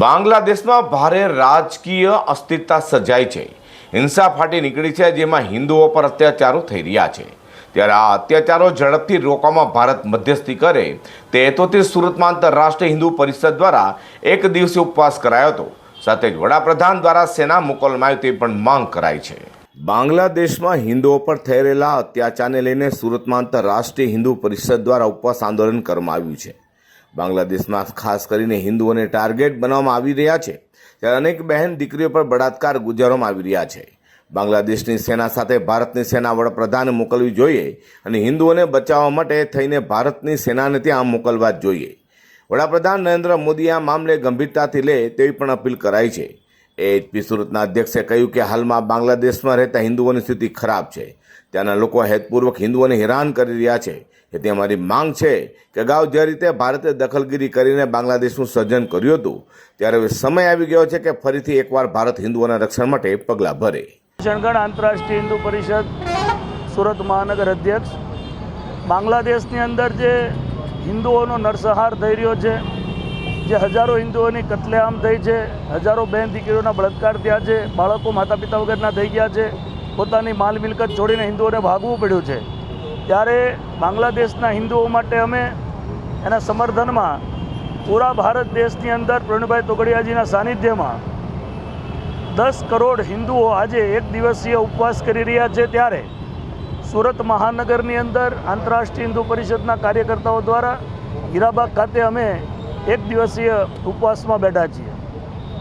બાંગ્લાદેશમાં ભારે રાજકીય અસ્થિરતા સર્જાઈ છે. હિંસા ફાટી નીકળી છે, જેમાં હિન્દુઓ પર અત્યાચારો થઈ રહ્યા છે. ત્યારે આ અત્યાચારો ઝડપથી રોકવામાં ભારત મધ્યસ્થી કરે તે હેતુથી સુરતમાં આંતરરાષ્ટ્રીય હિન્દુ પરિષદ દ્વારા એક દિવસે ઉપવાસ કરાયો હતો. સાથે જ વડાપ્રધાન દ્વારા સેના મોકલવામાં આવી પણ માંગ કરાઈ છે. બાંગ્લાદેશમાં હિન્દુઓ પર થઈ રહેલા અત્યાચારને લઈને સુરતમાં આંતરરાષ્ટ્રીય હિન્દુ પરિષદ દ્વારા ઉપવાસ આંદોલન કરવામાં આવ્યું છે. બાંગ્લાદેશમાં ખાસ કરીને હિન્દુઓને ટાર્ગેટ બનાવવામાં આવી રહ્યા છે. ત્યારે અનેક બહેન દીકરીઓ પર બળાત્કાર ગુજારવામાં આવી રહ્યા છે. બાંગ્લાદેશની સેના સાથે ભારતની સેના વડાપ્રધાને મોકલવી જોઈએ અને હિન્દુઓને બચાવવા માટે થઈને ભારતની સેનાને ત્યાં મોકલવા જ જોઈએ. વડાપ્રધાન નરેન્દ્ર મોદીએ આ મામલે ગંભીરતાથી લે તેવી પણ અપીલ કરાઈ છે. એએચપી સુરતના અધ્યક્ષે કહ્યું કે હાલમાં બાંગ્લાદેશમાં રહેતા હિન્દુઓની સ્થિતિ ખરાબ છે. ત્યાંના લોકો હેતપૂર્વક હિન્દુઓને હેરાન કરી રહ્યા છે. એટલે અમારી માંગ છે કે અગાઉ જે રીતે ભારતે દખલગીરી કરીને બાંગ્લાદેશનું સર્જન કર્યું હતું, ત્યારે હવે સમય આવી ગયો છે કે ફરીથી એકવાર ભારત હિન્દુઓના રક્ષણ માટે પગલાં ભરે. શણગણ આંતરરાષ્ટ્રીય હિન્દુ પરિષદ સુરત મહાનગર અધ્યક્ષ, બાંગ્લાદેશની અંદર જે હિન્દુઓનો નરસંહાર થઈ રહ્યો છે, જે હજારો હિન્દુઓની કતલેઆમ થઈ છે, હજારો બહેન દીકરીઓના બળાત્કાર થયા છે, બાળકો માતા પિતા વગરના થઈ ગયા છે પોતાની માલ મિલકત છોડીને હિન્દુઓને ભાગવું પડ્યું છે. ત્યારે બાંગ્લાદેશના હિન્દુઓ માટે અમે એના સમર્થનમાં પૂરા ભારત દેશની અંદર પ્રવીણભાઈ તોગડિયાજીના સાનિધ્યમાં દસ કરોડ હિન્દુઓ આજે એક દિવસીય ઉપવાસ કરી રહ્યા છે ત્યારે સુરત મહાનગરની અંદર આંતરરાષ્ટ્રીય હિન્દુ પરિષદના કાર્યકર્તાઓ દ્વારા હીરાબાગ ખાતે અમે એક દિવસીય ઉપવાસમાં બેઠા છીએ.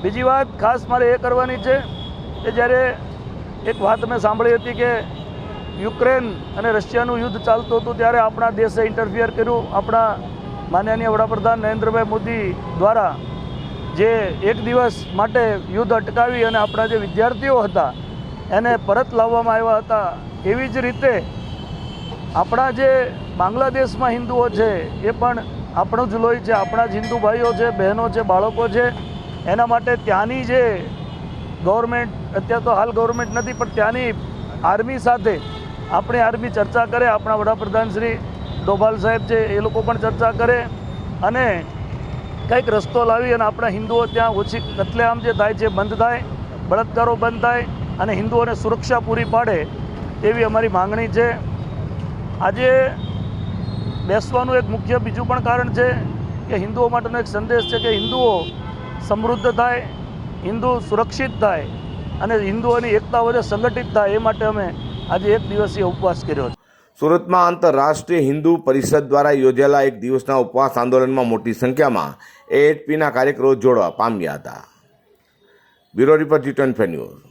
બીજી વાત ખાસ મારે એ કરવાની છે કે જ્યારે એક વાત મેં સાંભળી હતી કે યુક્રેન અને રશિયાનું યુદ્ધ ચાલતું હતું ત્યારે આપણા દેશે ઇન્ટરફિયર કર્યું. આપણા માનનીય વડાપ્રધાન નરેન્દ્રભાઈ મોદી દ્વારા જે એક દિવસ માટે યુદ્ધ અટકાવી અને આપણા જે વિદ્યાર્થીઓ હતા, એને પરત લાવવામાં આવ્યા હતા. એવી જ રીતે આપણા જે બાંગ્લાદેશમાં હિન્દુઓ છે, એ પણ આપણું જ લોહી છે. આપણા જ હિન્દુ ભાઈઓ છે, બહેનો છે, બાળકો છે, એના માટે ત્યાંની જે ગવર્મેન્ટ, અત્યારે તો હાલ ગવર્મેન્ટ નથી, પણ ત્યાંની આર્મી સાથે આપણી આર્મી ચર્ચા કરે, આપણા વડાપ્રધાન શ્રી ડોભાલ સાહેબ છે, એ લોકો પણ ચર્ચા કરે અને કંઈક રસ્તો લાવી અને આપણા હિન્દુઓ ત્યાં ઓછી કતલેઆમ જે થાય છે, બંધ થાય, બળાત્કારો બંધ થાય અને હિન્દુઓને સુરક્ષા પૂરી પાડે એવી અમારી માંગણી છે. આજે બેસવાનું એક મુખ્ય બીજું પણ કારણ છે કે હિન્દુઓ માટેનો એક સંદેશ છે કે હિન્દુઓ સમૃદ્ધ થાય હિન્દુ સુરક્ષિત થાય અને હિન્દુઓની એકતા વધે, સંગઠિત થાય, એ માટે અમે આજે એક દિવસીય ઉપવાસ કર્યો છે. સુરતમાં આંતરરાષ્ટ્રીય હિન્દુ પરિષદ દ્વારા યોજાયેલા એક દિવસના ઉપવાસ આંદોલનમાં મોટી સંખ્યામાં એએચપીના કાર્યકરો જોડવા પામ્યા હતા. Bureau report G twenty news.